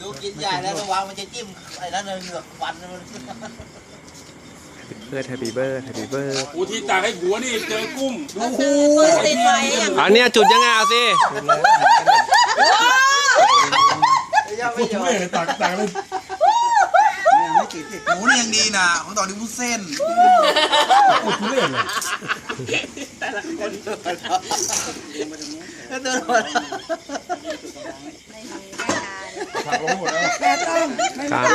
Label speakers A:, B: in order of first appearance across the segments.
A: ดูกินใหญ่แล้วระวังมันจะจิ้มไอ้นั่นเลยเหงือกฟันมัน
B: เบิร์ดแฮปปี้เบิร์ดแฮปปี้เบิร์ด
C: อูที่ตากให้หัวนี่เจอกุ้งดู
D: ติดไฟอะ
B: อันเนี้ยจุดยังไงเอาสิ
C: ไม่ยอมตากตากเลย
A: หมูนี่ยังดีนะของตอนนี้มุ้นเส้น
C: อุดเลื่อนเลย
A: เดินมา
C: ผักลง หมดแล้ว
B: ครับ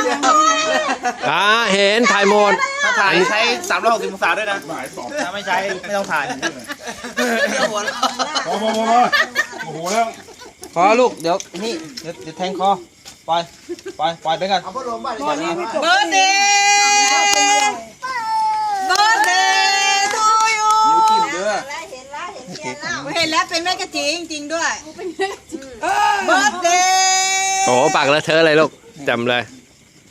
B: อ่าเห็นถ่ายหมด
A: ถ้าถ่ายใช้สามร้อยหกสิบองศาด้วยนะ
C: หมายสอง
A: ถ้าไม่ใช้ไม่ต้องถ่ายหัวเราะ
C: พอพอพอพอโอ้โหแล้ว
A: พอลูกเดี๋ยวนี่เดี๋ยวเดี๋ยวแทงคอปล่อยปล่อยปล่อยไปกันเอาพัดลมบ้าน
D: เบิร์ดเดย์เบิร์ดเดย์ทูยู
A: นิ้วจิ้มเด้อ
D: เห็นแล้วเป็นแม่กะจีจริงๆด้วยเบิร์ดเดย์
B: โอ้ปากเลอะเทอะเลยลูกจำเลย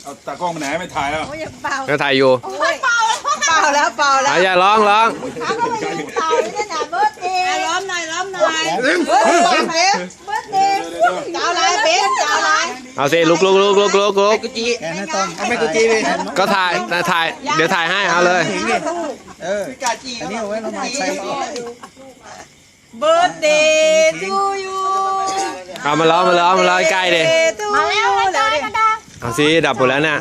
C: เอาตากล้องไปไหนไม่ถ่ายแล้ว
B: ก็ถ่ายอยู่
D: เป่าเป่าแล้วเป่าแล้ว
B: อะอย่าร้องร้อง
D: เป่าเนี่ยนะเบิร์ดเดย์ล้อมหน่อยล้อมหน่อยเบิร์ดเดย์เบิร์ดเดย์เจ้าลายเป็นเจ้าลาย
B: เอาสิลุกลุกลุกลุกลุกลุก
A: กุจีแอนต้มเอาไม่กุจีดิ
B: ก็ถ่ายนะถ่ายเดี๋ยวถ่ายให้เอาเลย
A: เออพิกาจีอันนี้เอาไว้เรามาใช้
D: เบิร์ดเดย์ทูยู
B: เอามาล้อมาล้อมาล้อใกล้ๆดิ
D: มาแล้วแล้วเดี๋ยวดิ
B: เอาสิดับหมดแล้วเนี่ย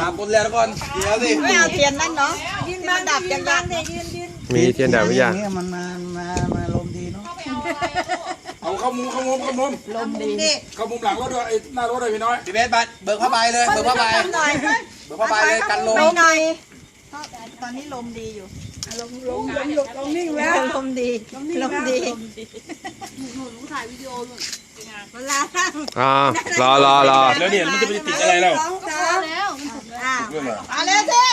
A: หาบนแล้วก่อนเดี๋ยวสิ
D: ไม่เอาเทียนนั่นเนาะยืนมาดับยังยังเนี่ยยืนยืน
B: มีเทียนดับหรือยัง
A: มันมามามาลมดีเนาะ
C: เอาเข้ามุมเข้ามุมเข้ามุม
D: ลมดีนี่
C: เข้ามุมหลังรถด้วยไอ้หน้ารถด้วยพี่น้อย
A: พี่เบสบัตเบิกผ้าใบเลยเบิกผ้าใบ
D: หน่อย
A: เบิกผ้าใบเลยกันลม
D: ไปหน่อยตอนนี้ลมดีอยู่ลมลมลมลมนิ่งแล้วลมดีลมดีหนูถ่ายวิดีโอหนู เวลา
B: อ่ารอรอรอ
C: แล้วเนี่ยมันจะไปติดอะไรแล้ว
D: สองสามแล้วอ่า
C: เรื่องอะไร
D: มาเร็วสิ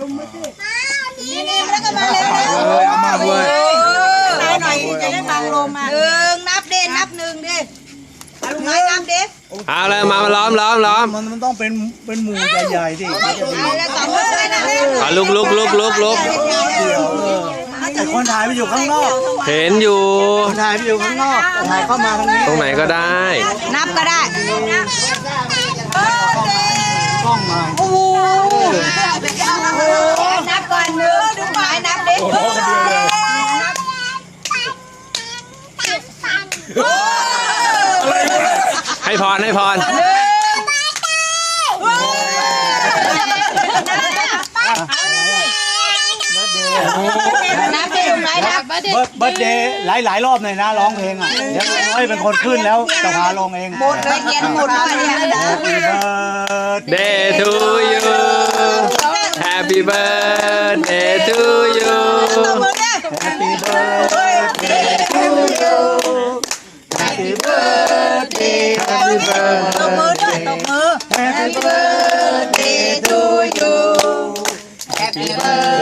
D: ลมมือสินี่นี่แล้วก็มาเร็ว
A: เออเอามาด้วย
D: ไหนหน่อยจะได้บังลมมาหนึ่งนับเด่นนับหนึ่งดิเอาลุงน้อยนับดิ
B: เอาเลยมามาล้อมล้อมล้อม
E: มันมันต้องเป็นเป็นหมู่ใหญ่ๆที่
D: เอาแล้วสองมือเลยนะ
B: อะลุกลุกลุกลุกลุก
E: แต่คนถ่ายไปอยู่ข้างนอก
B: เห็นอยู่
E: คนถ่ายไปอยู่ข้างนอกแต่ถ่ายเข้ามาทางนี้
B: ตรงไหนก็ได้
D: นับก็ได้
E: กล้องมา
D: โอ้โหนับก่อนหนึ่งดูหมายนับดิ
C: โอ้โหคนเดียวเลยอะไรเนี่ย
B: ให้พรให้พร
D: นับดิดูหมายนับ
E: เบิร์ดเบิร์ดเดย์หลายหลายๆรอบเลยนะร้องเพลงอะเดี๋ยวน้อยเป็นคนขึ้นแล้วจะพาลงเอง
D: หมดเลยเขียนหมดเลยเนี่ย
E: Happy birthday
B: Day to you Happy birthday to you
D: ตบมือเนี่ย
E: Happy birthday to you Happy birthday Happy
D: ตบมือด้วย
E: birthday
D: ตบมือ
E: Happy birthday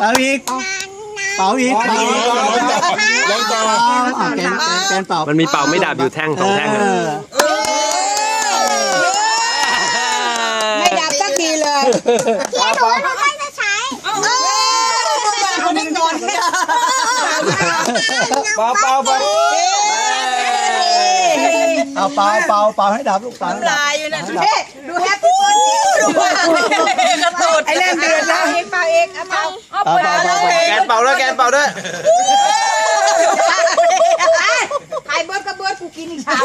E: เป่าอีกเป่าอีกเป่าอีก
C: ลองต่อ
E: อะแกนแกนเป่า
B: มันมีเป่าไม่ดับอยู่แท่งสองแท่งอะ
E: เออ
D: ไม่ดับสักทีเลยเอาไม่นอน
A: เปล่าเปล่าเปล่า
E: เอาเป่าเป่าเป่าให้ดับลูกเป่าให้ดับ
D: ลายอยู่นะเฮ้ดูแฮปปี้เบิร์ดดูว่ากระโดดไอ้เล่นเดือดนะเองเปล่าเองเอาเปล่าเอา
E: เป่าเป่าเป่าเป่า
A: แกนเป่าด้วยแกนเป่าด้วย
D: ไอ้เบิร์ดก็เบิร์ดกูกินอีกเช้า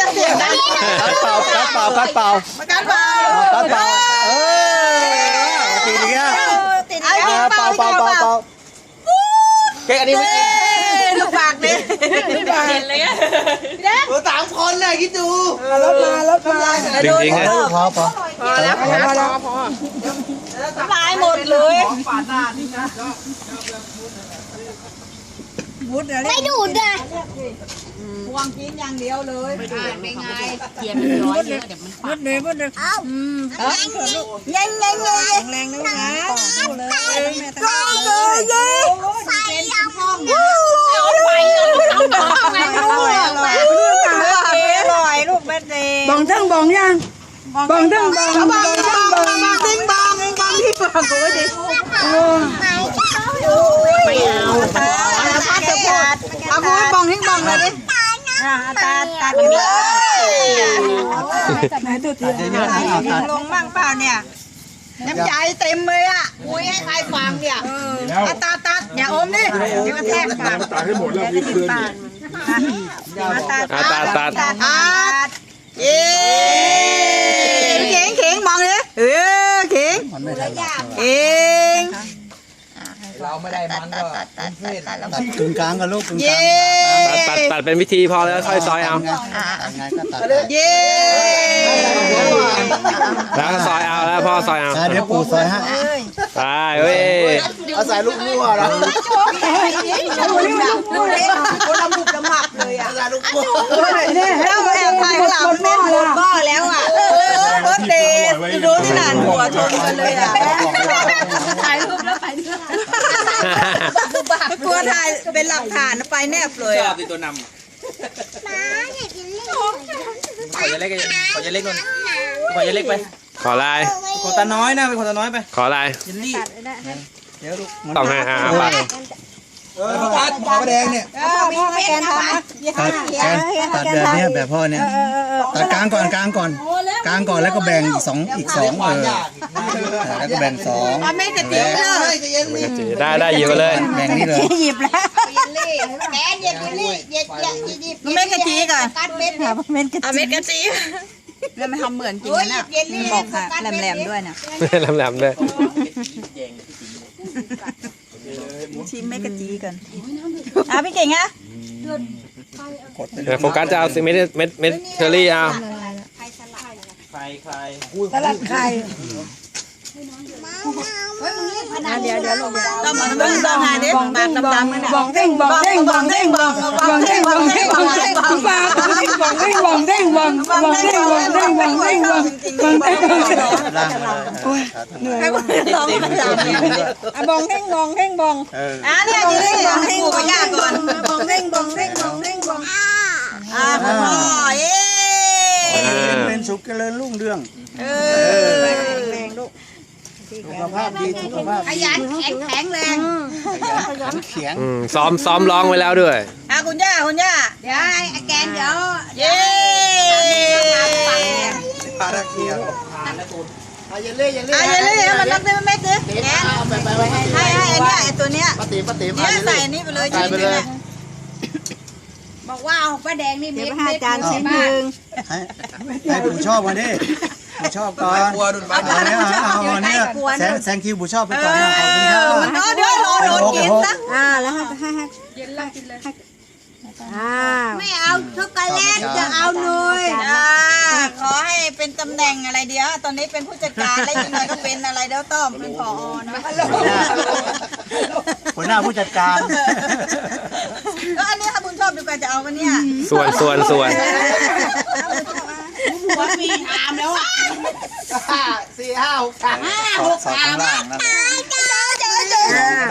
D: จะเสียงดัง
E: กัดเป่ากัดเป่ากัดเป่า
D: มากันเปล่า
E: กัดเป่าเออตีดีแค่
D: ติดไอ้
E: เป่าเป่าเป่าเป่า
A: เค้กอันนี้ไม่กิน
D: ลูก ปากเนี่ยลูกปากเห็นเลยอะ
A: ตัวสามคนเลยคิดดู
D: รถมารถมา
B: จริงๆ
E: พอ
B: อะ
E: แล้วพอพอ
D: พอแล้วพอแล้วพอลายหมดเลย
A: ปาดหน้านี่นะ
D: วุ้ดอะไร
F: ไม่ดูดอะ
D: พวงกินอย่างเดียวเลย
F: เป็นไงเทียมมันร้อยเยอะเดี๋ยวมัน
D: วุ้ดเลยวุ้ดเลย
F: เอ้า
D: ยังยังยังแข็งแรงนะลูกนะสู้เลยแม่ตั้งใจเลย
F: ไฟยังห้องเอาไฟเอา น้องๆไง
D: อร่อยอร่อยอร่อยลูกแม่เดย์
G: บองทั้งบองยังบองทั้งบองบองทั้งบอง
D: ติ้งบองบองที่ฟังกูดิ
F: ไม่เอา
D: เอาพัดจะพูดเอากูบองทิ้งบองเลยดิตาตามันมี
G: ไหนตัวที
E: ตัดเยอะๆนะเอาตัด
D: ลงบ้างเปล่าเนี่ย น้ำใจเต็มเลยอะคุยให้ใครฟังเนี่ยตาตาอย่าอมดิเดี๋ยวกระแทกปาก
C: ตายให้หมดแล้วมีคืนอยู่
D: มาตา
B: อะตัดตัด
D: ตาตาเอ๊เข่งเข่งมองเลยเออเข่ง
E: มันไม่ทันหลับ
D: เข่ง
A: เราไม่ได้มันก็เป็นเพศ
E: ตัดกึ่งกลางกับลูกกึ่งก
D: เย้
E: ลาง
B: ตัดตัดตัดเป็นวิธีพอแล้วค่อยซอยเอา
E: ไงตัดไงก็ตัด
D: เย้
B: แล้วก็ซอยเอาแล้วพ่อซอยเอา
E: อะเดี๋ยวปู่ซอยให้
B: ไปเว้ย
A: เอาใส่ลูกมั่วแล้ว
D: คนละมุกละหมับเลยอะ
A: ใส่ลูกมั่ว
D: แล้วแอบถ่ายข้างหลังแม่หมดบ้าแล้วอะรถเดย์ดูที่หลานหัวชนกันเลยอะ
F: ถ่ายรูปแล้วไปเรื่อย
D: กลัวถ่ายเป็นหลักฐานไปแนบเลย
A: ชอ
D: อะ
A: บติดตัวน
F: มาอยากกินเล่นำ
A: ขอจะเล็กขอจะเล็กนู่นขอจะเล็กไป
B: ขอลาย
A: ขอตาน้อยนะเป็นขอตาน้อยไป
B: ขอลาย
A: ยินลี่เดี๋ยวลูก
B: ต้องให้อ่าไป
A: เออพ่อพัดหมอแดงเนี่ย
D: เออพ่อให้แกนทำนะ
E: ตัดแกนตัดแบบเนี้ยแบบพ่อเนี่ยตัดกลางก่อนกลางก่อนกลางก่อนแล้วก็แบ่งอีกสองอีกสองเออแล้วก็แบ่งสอง
D: ไม่กระติ๋วเลย
A: จะเย็นนี่
B: ได้ได้หยิบไปเลย
E: แบ่งนี่เลย
D: หยิบแล้ว
F: แกนเหยียบเหยียบเหยียบเหยียบเหยียบ
D: มันไม่กระจีก่อน
F: กัดเม็ด
D: เม็ดกระจีเม็ดกระจี แล้วมันทำเหมือนจริงนะเนี่ยมันบอกค่ะแหลมๆด้วยนะ
B: แหลมๆเลย
D: ชิมเม็ดกระจีกันอะพี่เก่งอะ
B: เดี๋ยวโฟกัสจะเอาเม็ดเม็ดเม็ดเชอรี่เอา
A: ใครใคร
G: ตลาดไข่
D: เดี๋ยวเดี๋ยวลงต้องมาต้องต้องหาเด็กบางดำๆมัน
G: บองเด้งบองเด้งบองเด้งบองบองเด้งบองเด้งบองเด้งบองบองเด้งบองเด้งบองบองเด้งบองเด้งบองเด้งบองบองเด้งบองเด้ง
E: ล่างมาเลย
G: เหนื่อย
D: ให้คนร้องภาษาเนี่ย
G: อะบองเด้งบองเด้งบอง
E: เออ
D: อะเนี่ยนี่นี่ให้กูยากก่อน
G: บองเด้งบองเด้งบองเด้งบอง
D: อะพ่อเอ๊
E: เป็นสุขเจริญรุ่งเรือง
D: เออแรงลูก
E: สุขภาพดีสุขภาพ
D: ขยันแข็งแข็งแรง
E: ขันเขียง
B: อืมซ้อมซ้อมร้องไว้แล้วด้วย
D: อะคุณย่าคุณย่า
F: เดี๋ยวไอ้แกนเดี๋ยว
D: เย้
A: ปลาตะเคียนอาเยเล่เยเล่
D: อะอย่าเลยมันนับได้ไหมเจ๊แกน
A: เอาไปไปไปให้
D: ให้ให้อันเนี้ยไอ้ตัวเนี้ย
A: ป้าติ๋มป้าติ๋ม
D: เนี่ยใส่อันนี้ไปเลยชิ้นนึงเนี่ย
F: บอกว่าเอาป้าแดงนี่
D: เดี๋
F: เม็
D: ยว
F: ด
D: ไปให้
F: เม็ด
D: อาจารย์ชิ้นหนึ่ง
E: ให้ให้ผู้ชอบมาดิ ผู้ชอบก่อน
A: กลัวดุนบ้าน
E: เอาเนี่ยเอาเอาเนี่ยแซงแซงคิวผู้ชอบไปก่อนนะขอบคุณครับ
D: มันเดี๋ยวรอโดนกินนะ
G: อ่าแล้วให้ให้ให้เย็นละกินเลยอ่า
F: ไม่เอาช็อกโกแลตจะเอาเนย
D: อ่าขอให้เป็นตำแหน่งอะไรเดียว ตอนนี้เป็นผู้จัดการแล้วยังไงก็เป็นอะไรเดี๋ยวต้อมเป็นผอนะ
E: หัวหน้าผู้จัดการ
D: แล้วอันนี้ถ้าคุณชอบดูกันจะเอาวันเนี้ย
B: ส่วนส่วนส่วน
F: หัวมี ถามแล้วอะ
A: สี่ห้าหกครั้ง
E: สอดสอดข้างล่างนั่นไ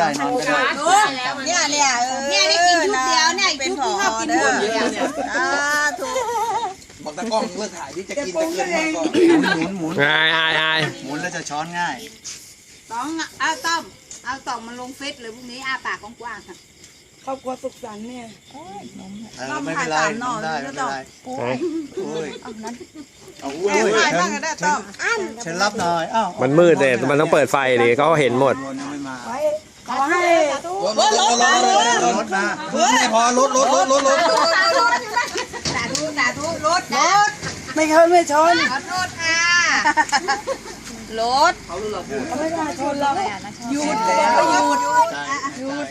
E: ด้นอนก็ได้
D: เนี่ยเนี่ยเออ
F: เนี่ยได้กินชุดเดียวเนี่ย
D: เป็น
F: ชุด
D: ผอ
F: ชอบกินหมดเลย
D: อ่าถูก
A: บอกตะกล้องเลิกถ่ายที่จะกินจะเกินมาก่อน
E: หมุนหมุน
B: อายอายอาย
E: หมุนแล้วจะช้อนง่าย
F: ต้องเอาต้อมเอาส่องมันลงเฟซเลยพรุ่งนี้อาปากกว้างๆค่ะ
G: ครอบครัวสุขสันต์เนี่ย
E: เออไม่เป็นไรทำได้ไม่เป็นไรโอ้ยเอา
D: แอบ
E: อุ้ย
D: ถ่าย
E: เชิ
D: บ้าง
E: ญ
D: ก็ได้ต้อม
E: เชิญรับหน่อยอ้าว
B: มันมืดเลยมันต้องเปิดไฟดิเขาเห็นหมด
E: ยังไม่มา
G: ขอให้
A: รถรถรถรถรถ
E: รถมา
A: ไม่พอรถรถรถรถรถ
D: สาธุสาธุรถรถ
G: ไม่เคยไม่ชน
D: ขอโทษค่ะ รถ
G: ไม่ได้ชนเรา
D: หยุดแล้วหยุด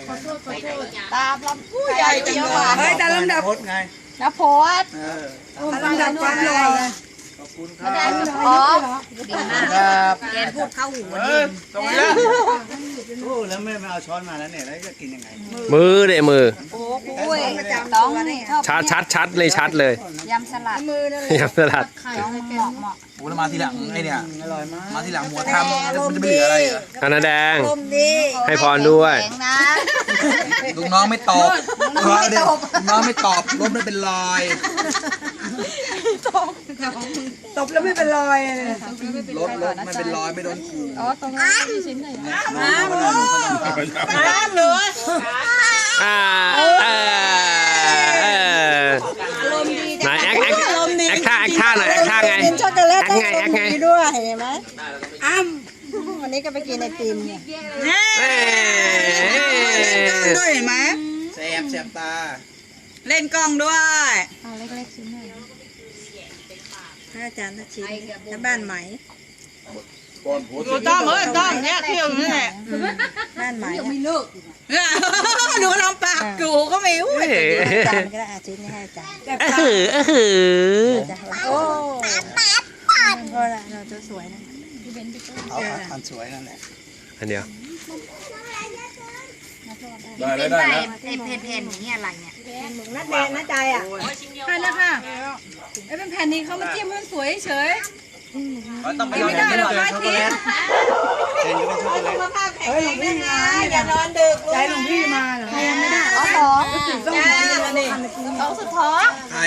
D: ตามลำผู้ใหญ่จังหวะ
G: เฮ้ยแต่ลำดับ
E: โพสไง
F: นะโพส
E: เออ
G: ลำดับความหล่อ อ๋อ
A: ครับ
G: แกพูดเข้าหู
A: เออตรงนี้แล้ว
E: โอ้แล้วไม่มาเอาช้อนมาแล้วเนี่ยแล้วจะกินยังไง
B: มือเด้มือ
G: โอ้ยต้องนี่ชอบ
B: ชัดชัดชัดเลยชัดเลย
G: ยำสลัด
B: ยำสลัด
G: ต้องเหมาะเหมาะ
A: โอ้แล้วมาทีหลังไอ้เนี่ย
E: อร่อยมาก
A: มาทีหลังหัวทำมันจะไม่เหลืออะไรเหรอ
B: คณะแดง
F: ลมดี
B: ให้พรด้วย
G: แข็งนะ
A: ลูกน้องไม่ตอบลูกน้องไม่ตอบลูกน้องไม่ตอบรถไม่เป็นรอย
D: ตบ แล้วไม่เป็นรอยเลย
A: รถรถไม่เป็นรอยไม่โดนขู่
D: น้ำเหลือ
B: อ่าเออเออไหนแอคแอคแอคท่าแอคท่าหน่อยแอคท่าไง
F: กินช็อกโกแลต
B: แอคไงแอคไง
F: ดีด้วยเห็นไหมอ้ำวันนี้ก็ไปกินไอติมเนี่ย
B: เอ้ย
D: เล่นกล้องด้วยเห็นไหม
A: แสบแสบตา
D: เล่นกล้องด้วย
F: พระ อาจารย์ทักชิ้นแล้วบ้านไหม
D: ดูต้อมเอ้ยต้อมเนี่ยเที่ยวนี่แหละ
F: บ้านไหม
D: เนี่ยดูน้องปากกูก็ไม่อุ้ย
F: อาจารย์ก็ได้อาชิ้นนี้ให้อาจารย์
B: เออหือเออหือ
F: อาจารย์โอ้เพราะเราจะสวยนะ
E: เอาอันสวยนั่นแหละ
B: อันเดียว
G: เป็นไงไอ้เพนๆอย่างนี้อะไรเนี่ย
F: นัดแดงนัดใจอะ
H: ใช่แล้วค่ะไอ้เป็นแผ่นนี้เขามาจิ้มให้มันสวยเฉย
A: ต้องไป
H: ไม่ได้หรอกพระอาทิตย์
E: เห็นก็เป็นช็อกโกแลต
D: เฮ้ยวงพี่มาอย่านอนดึกใจหลวงพี่มาเหรอ
F: ยังไม่ได้
G: อ๋อหอม
D: ต้องนอนนี่
G: สองสุดท้อง
A: ใคร